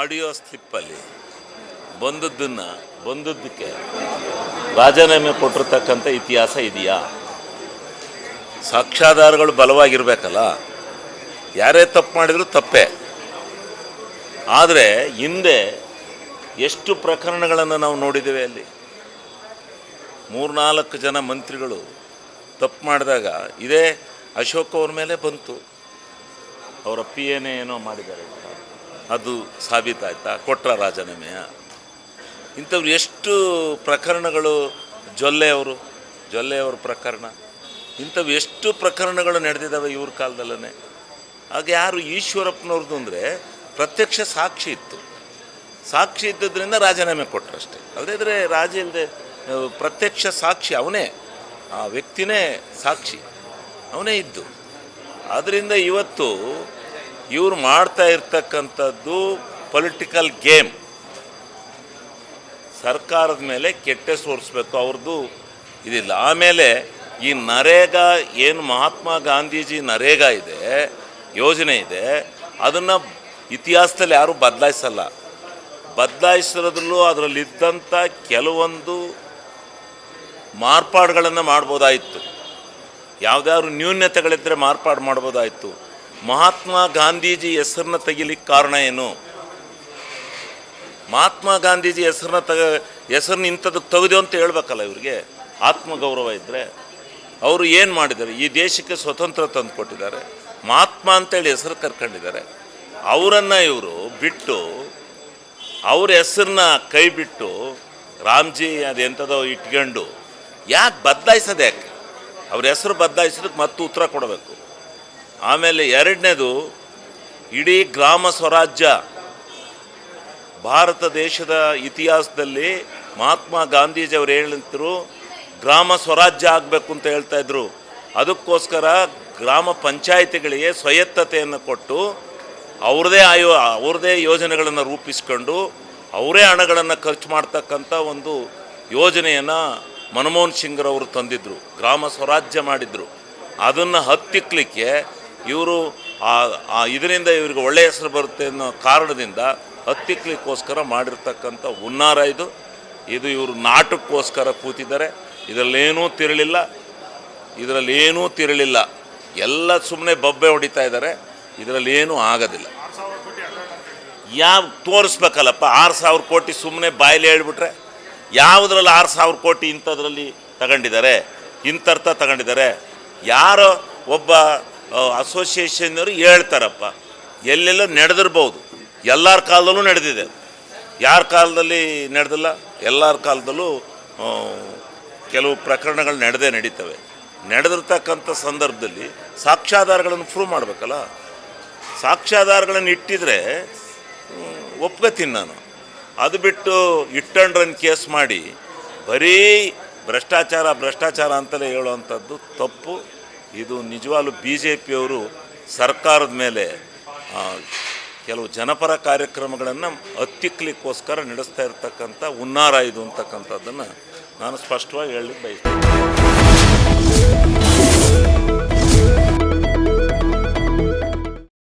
Audio ಸ್ಲಿಪ್ಪಲ್ಲಿ ಬಂದದ್ದನ್ನು, ಬಂದದ್ದಕ್ಕೆ ರಾಜೀನಾಮೆ ಕೊಟ್ಟಿರ್ತಕ್ಕಂಥ ಇತಿಹಾಸ ಇದೆಯಾ? ಸಾಕ್ಷ್ಯಾಧಾರಗಳು ಬಲವಾಗಿರಬೇಕಲ್ಲ? ಯಾರೇ ತಪ್ಪು ಮಾಡಿದರೂ ತಪ್ಪೇ. ಆದರೆ ಹಿಂದೆ ಎಷ್ಟು ಪ್ರಕರಣಗಳನ್ನು ನಾವು ನೋಡಿದ್ದೇವೆ ಅಲ್ಲಿ? ಮೂರ್ನಾಲ್ಕು ಜನ ಮಂತ್ರಿಗಳು ತಪ್ಪು ಮಾಡಿದಾಗ ಇದೇ ಅಶೋಕ್ ಅವ್ರ ಮೇಲೆ ಬಂತು. ಅವರ ಪಿ ಏನೋ ಮಾಡಿದ್ದಾರೆ ಅದು ಸಾಬೀತಾಯ್ತಾ? ಕೊಟ್ರ ರಾಜೀನಾಮೆಯ. ಇಂಥವ್ರು ಎಷ್ಟು ಪ್ರಕರಣಗಳು ಜೊಲ್ಲೆಯವರು ಅವರು, ಜೊಲ್ಲೆ ಅವ್ರ ಪ್ರಕರಣ ಇಂಥವು ಎಷ್ಟು ಪ್ರಕರಣಗಳು ನಡೆದಿದ್ದಾವೆ ಇವ್ರ ಕಾಲದಲ್ಲೇ ಹಾಗೆ ಯಾರು ಈಶ್ವರಪ್ಪನವ್ರದ್ದು ಅಂದರೆ ಪ್ರತ್ಯಕ್ಷ ಸಾಕ್ಷಿ ಇತ್ತು. ಸಾಕ್ಷಿ ಇದ್ದದ್ರಿಂದ ರಾಜೀನಾಮೆ ಕೊಟ್ಟರಷ್ಟೇ ಇದ್ರೆ ರಾಜ ಇಲ್ಲದೆ ಪ್ರತ್ಯಕ್ಷ ಸಾಕ್ಷಿ ಅವನೇ, ಆ ವ್ಯಕ್ತಿನೇ ಸಾಕ್ಷಿ, ಅವನೇ ಇದ್ದು. ಆದ್ದರಿಂದ ಇವತ್ತು ಇವ್ರು ಮಾಡ್ತಾ ಇರ್ತಕ್ಕಂಥದ್ದು ಪೊಲಿಟಿಕಲ್ ಗೇಮ್ ಸರ್ಕಾರದ ಮೇಲೆ ಕೆಟ್ಟ ಸೋರಿಸ್ಬೇಕು ಅವ್ರದ್ದು ಇದಿಲ್ಲ. ಆಮೇಲೆ ಈ ನರೇಗಾ, ಏನು ಮಹಾತ್ಮ ಗಾಂಧೀಜಿ ನರೇಗಾ ಇದೆ, ಯೋಜನೆ ಇದೆ, ಅದನ್ನು ಇತಿಹಾಸದಲ್ಲಿ ಯಾರೂ ಬದಲಾಯಿಸಲ್ಲ. ಬದಲಾಯಿಸಿರೋದ್ರಲ್ಲೂ ಅದರಲ್ಲಿದ್ದಂಥ ಕೆಲವೊಂದು ಮಾರ್ಪಾಡುಗಳನ್ನು ಮಾಡ್ಬೋದಾಯಿತು. ಯಾವುದಾದ್ರು ನ್ಯೂನ್ಯತೆಗಳಿದ್ದರೆ ಮಾರ್ಪಾಡು ಮಾಡ್ಬೋದಾಯಿತು. ಮಹಾತ್ಮ ಗಾಂಧೀಜಿ ಹೆಸರನ್ನ ತೆಗಿಲಿಕ್ಕೆ ಕಾರಣ ಏನು? ಮಹಾತ್ಮ ಗಾಂಧೀಜಿ ಹೆಸರನ್ನ ತಗ, ಹೆಸರನ್ನ ಇಂಥದಕ್ಕೆ ತೆಗೆದು ಅಂತ ಹೇಳ್ಬೇಕಲ್ಲ ಇವರಿಗೆ? ಆತ್ಮಗೌರವ ಇದ್ದರೆ ಅವರು ಏನು ಮಾಡಿದ್ದಾರೆ? ಈ ದೇಶಕ್ಕೆ ಸ್ವತಂತ್ರ ತಂದು ಕೊಟ್ಟಿದ್ದಾರೆ ಮಹಾತ್ಮ ಅಂತೇಳಿ ಹೆಸರು ಕರ್ಕೊಂಡಿದ್ದಾರೆ. ಅವರನ್ನು ಇವರು ಬಿಟ್ಟು, ಅವ್ರ ಹೆಸರನ್ನ ಕೈ ಬಿಟ್ಟು ರಾಮ್ಜಿ ಎಂಥದೋ ಇಟ್ಕೊಂಡು ಯಾಕೆ ಬದಲಾಯಿಸೋದು ಯಾಕೆ? ಅವ್ರ ಹೆಸರು ಬದಲಾಯಿಸೋದಕ್ಕೆ ಮತ್ತೆ ಉತ್ತರ ಕೊಡಬೇಕು. ಆಮೇಲೆ ಎರಡನೇದು, ಇಡೀ ಗ್ರಾಮ ಸ್ವರಾಜ್ಯ, ಭಾರತ ದೇಶದ ಇತಿಹಾಸದಲ್ಲಿ ಮಹಾತ್ಮ ಗಾಂಧೀಜಿ ಅವರು ಹೇಳಿದ್ರು, ಗ್ರಾಮ ಸ್ವರಾಜ್ಯ ಆಗಬೇಕು ಅಂತ ಹೇಳ್ತಾ ಇದ್ರು. ಅದಕ್ಕೋಸ್ಕರ ಗ್ರಾಮ ಪಂಚಾಯಿತಿಗಳಿಗೆ ಸ್ವಾಯತ್ತತೆಯನ್ನು ಕೊಟ್ಟು, ಅವ್ರದೇ ಆಯೋ, ಅವ್ರದೇ ಯೋಜನೆಗಳನ್ನು ರೂಪಿಸ್ಕೊಂಡು, ಅವರೇ ಹಣಗಳನ್ನು ಖರ್ಚು ಮಾಡ್ತಕ್ಕಂಥ ಒಂದು ಯೋಜನೆಯನ್ನು ಮನಮೋಹನ್ ಸಿಂಗ್ರವರು ತಂದಿದ್ದರು ಗ್ರಾಮ ಸ್ವರಾಜ್ಯ ಮಾಡಿದರು. ಅದನ್ನು ಹತ್ತಿಕ್ಕಲಿಕ್ಕೆ ಇವರು ಆ ಇದರಿಂದ ಇವ್ರಿಗೆ ಒಳ್ಳೆಯ ಹೆಸರು ಬರುತ್ತೆ ಅನ್ನೋ ಕಾರಣದಿಂದ ಹತ್ತಿಕ್ಲಿಕ್ಕೋಸ್ಕರ ಮಾಡಿರ್ತಕ್ಕಂಥ ಹುನ್ನಾರ ಇದು. ಇದು ಇವರು ನಾಟಕ್ಕೋಸ್ಕರ ಕೂತಿದ್ದಾರೆ. ಇದರಲ್ಲೇನೂ ತಿರಳಿಲ್ಲ. ಇದರಲ್ಲಿ ಏನೂ ತಿರಳಿಲ್ಲ. ಎಲ್ಲ ಸುಮ್ಮನೆ ಬೊಬ್ಬೆ ಹೊಡಿತಾ ಇದ್ದಾರೆ. ಇದರಲ್ಲಿ ಏನೂ ಆಗೋದಿಲ್ಲ. ಯಾವ ತೋರಿಸ್ಬೇಕಲ್ಲಪ್ಪ, ಆರು ಸಾವಿರ ಕೋಟಿ ಸುಮ್ಮನೆ ಬಾಯಲ್ಲಿ ಹೇಳ್ಬಿಟ್ರೆ ಯಾವುದ್ರಲ್ಲಿ ಆರು ಸಾವಿರ ಕೋಟಿ ಇಂಥದ್ರಲ್ಲಿ ತಗೊಂಡಿದ್ದಾರೆ? ಇಂಥರ್ಥ ತಗೊಂಡಿದ್ದಾರೆ. ಯಾರೋ ಒಬ್ಬ ಅಸೋಸಿಯೇಷನ್ನವರು ಹೇಳ್ತಾರಪ್ಪ. ಎಲ್ಲೆಲ್ಲೋ ನಡೆದಿರ್ಬೋದು. ಎಲ್ಲರ ಕಾಲದಲ್ಲೂ ನಡೆದಿದೆ. ಯಾರ ಕಾಲದಲ್ಲಿ ನಡೆದಿಲ್ಲ? ಎಲ್ಲರ ಕಾಲದಲ್ಲೂ ಕೆಲವು ಪ್ರಕರಣಗಳು ನಡೆದೇ ನಡೀತವೆ. ನಡೆದಿರ್ತಕ್ಕಂಥ ಸಂದರ್ಭದಲ್ಲಿ ಸಾಕ್ಷ್ಯಾಧಾರಗಳನ್ನು ಪ್ರೂವ್ ಮಾಡಬೇಕಲ್ಲ? ಸಾಕ್ಷ್ಯಾಧಾರಗಳನ್ನು ಇಟ್ಟಿದ್ರೆ ಒಪ್ಕೋತೀನಿ ನಾನು. ಅದು ಬಿಟ್ಟು ಇಟ್ಟಂಡ್ರನ್ ಕೇಸ್ ಮಾಡಿ, ಬರೀ ಭ್ರಷ್ಟಾಚಾರ ಭ್ರಷ್ಟಾಚಾರ ಅಂತಲೇ ಹೇಳುವಂಥದ್ದು ತಪ್ಪು. ಇದು ನಿಜವಾಗ್ಲೂ ಬಿ ಜೆ ಪಿಯವರು ಸರ್ಕಾರದ ಮೇಲೆ ಕೆಲವು ಜನಪರ ಕಾರ್ಯಕ್ರಮಗಳನ್ನು ಹತ್ತಿಕ್ಲಿಕ್ಕೋಸ್ಕರ ನಡೆಸ್ತಾ ಇರ್ತಕ್ಕಂಥ ಹುನ್ನಾರ ಇದು ಅಂತಕ್ಕಂಥದ್ದನ್ನು ನಾನು ಸ್ಪಷ್ಟವಾಗಿ ಹೇಳಲಿಕ್ಕೆ ಬಯಸ್ತೇನೆ.